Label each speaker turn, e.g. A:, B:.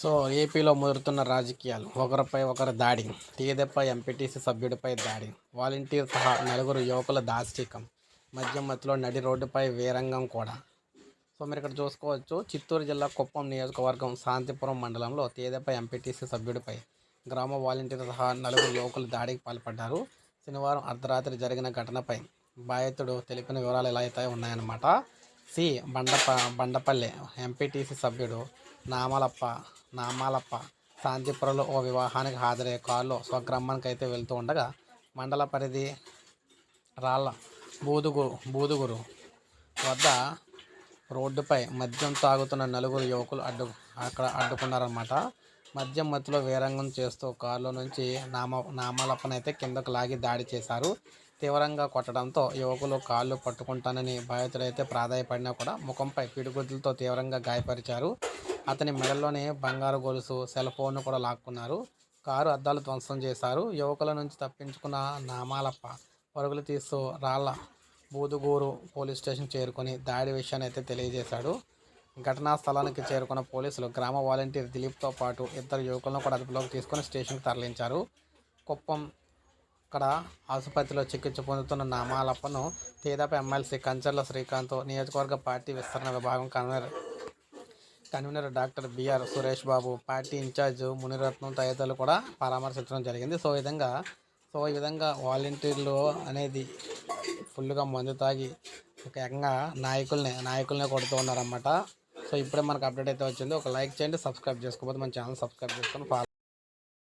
A: So ఏపీలో ముదురుతున్న రాజకీయాలు ఒకరిపై ఒకరు దాడి తీదెప్ప ఎంపీటీసీ సభ్యుడిపై దాడి వాలంటీర్ సహా నలుగురు యువకుల దాష్టికం మద్యం మత్తులో నడి రోడ్డుపై వీరంగం కూడా. సో మీరు ఇక్కడ చూసుకోవచ్చు చిత్తూరు జిల్లా కుప్పం నియోజకవర్గం శాంతిపురం మండలంలో తీదెప్ప ఎంపీటీసీ సభ్యుడిపై గ్రామ వాలంటీర్ సహా నలుగురు యువకులు దాడికి పాల్పడ్డారు. శనివారం అర్ధరాత్రి జరిగిన ఘటనపై బాధితుడు తెలిపిన వివరాలు ఎలా అయితే ఉన్నాయన్నమాట. సి బండప బండపల్లె ఎంపీటీసీ సభ్యుడు నామలప్ప నామాలప్ప శాంతిపురంలో ఓ వివాహానికి హాజరయ్యే కారులో స్వగ్రామానికి అయితే వెళ్తూ ఉండగా మండల పరిధి రాళ్ళ బూదుగురు బూదుగురు వద్ద రోడ్డుపై మద్యం తాగుతున్న నలుగురు యువకులు అడ్డు అక్కడ అడ్డుకున్నారన్నమాట. మద్యం మత్తులో వీరంగం చేస్తూ కారులో నుంచి నామ నామాలప్పనైతే కిందకు లాగి దాడి చేశారు. తీవ్రంగా కొట్టడంతో యువకులు కాళ్ళు పట్టుకుంటానని బాధితుడైతే ప్రాధాయపడినా కూడా ముఖంపై పిడిగుద్దులతో తీవ్రంగా గాయపరిచారు. అతని మెడల్లోనే బంగారు గొలుసు సెల్ ఫోన్ను కూడా లాక్కున్నారు. కారు అద్దాలు ధ్వంసం చేశారు. యువకుల నుంచి తప్పించుకున్న నామాలప్ప పరుగులు తీస్తూ రాళ్ళ బూదుగూరు పోలీస్ స్టేషన్ చేరుకొని దాడి విషయాన్ని అయితే తెలియజేశాడు. ఘటనా స్థలానికి చేరుకున్న పోలీసులు గ్రామ వాలంటీర్ దిలీప్తో పాటు ఇద్దరు యువకులను కూడా అదుపులోకి తీసుకొని స్టేషన్కి తరలించారు. కుప్పం అక్కడ ఆసుపత్రిలో చికిత్స పొందుతున్న నామాలప్పను తేదాప ఎమ్మెల్సీ కంచర్ల శ్రీకాంత్ నియోజకవర్గ పార్టీ విస్తరణ విభాగం convener convener doctor B R Suresh Babu party incharge Muniratnam తదితరులు కూడా పరామర్శించడం జరిగింది. సో విధంగా సో ఈ విధంగా వాలంటీర్లు అనేది ఫుల్గా మందు తాగి ఒక ఏకంగా నాయకుల్ని నాయకుల్ని కొడుతూ ఉన్నారన్నమాట. సో ఇప్పుడే మనకు అప్డేట్ అయితే వచ్చింది. ఒక లైక్ చేయండి సబ్స్క్రైబ్ చేసుకోకపోతే మన ఛానల్ సబ్స్క్రైబ్ చేసుకొని ఫాలో